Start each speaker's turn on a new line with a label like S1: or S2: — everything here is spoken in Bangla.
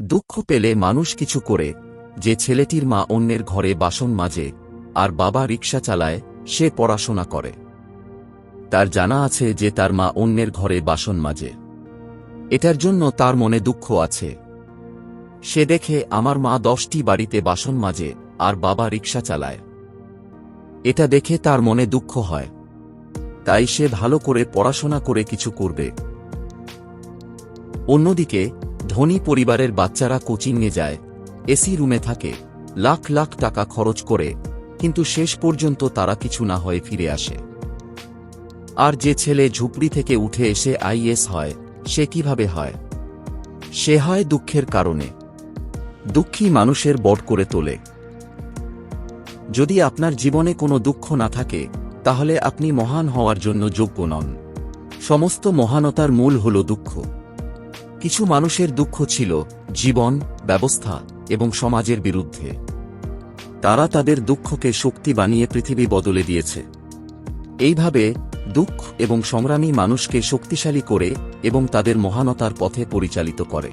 S1: দুঃখ পেলে মানুষ কিছু করে, যে ছেলেটির মা অন্যের ঘরে বাসন মাজে, আর বাবা রিক্সা চালায়, সে পড়াশোনা করে। তার জানা আছে যে তার মা অন্যের ঘরে বাসন মাজে। এটার জন্য তার মনে দুঃখ আছে। সে দেখে, আমার মা দশটি বাড়িতে বাসন মাজে, আর বাবা রিক্সা চালায়। এটা দেখে তার মনে দুঃখ হয়। তাই সে ভালো করে পড়াশোনা করে কিছু করবে। অন্যদিকে ধনী পরিবারের বাচ্চারা কোচিংয়ে যায়, এসি রুমে থাকে, লাখ লাখ টাকা খরচ করে, কিন্তু শেষ পর্যন্ত তারা কিছু না হয়ে ফিরে আসে। আর যে ছেলে ঝুপড়ি থেকে উঠে এসে আইএস হয়, সে কীভাবে হয়? সে হয় দুঃখের কারণে। দুঃখী মানুষের বট করে তোলে। যদি আপনার জীবনে কোনো দুঃখ না থাকে, তাহলে আপনি মহান হওয়ার জন্য যোগ্য নন। সমস্ত মহানতার মূল হল দুঃখ। কিছু মানুষের দুঃখ ছিল জীবন, ব্যবস্থা এবং সমাজের বিরুদ্ধে। তারা তাদের দুঃখকে শক্তি বানিয়ে পৃথিবী বদলে দিয়েছে। এইভাবে দুঃখ এবং সংগ্রামী মানুষকে শক্তিশালী করে এবং তাদের মহানতার পথে পরিচালিত করে।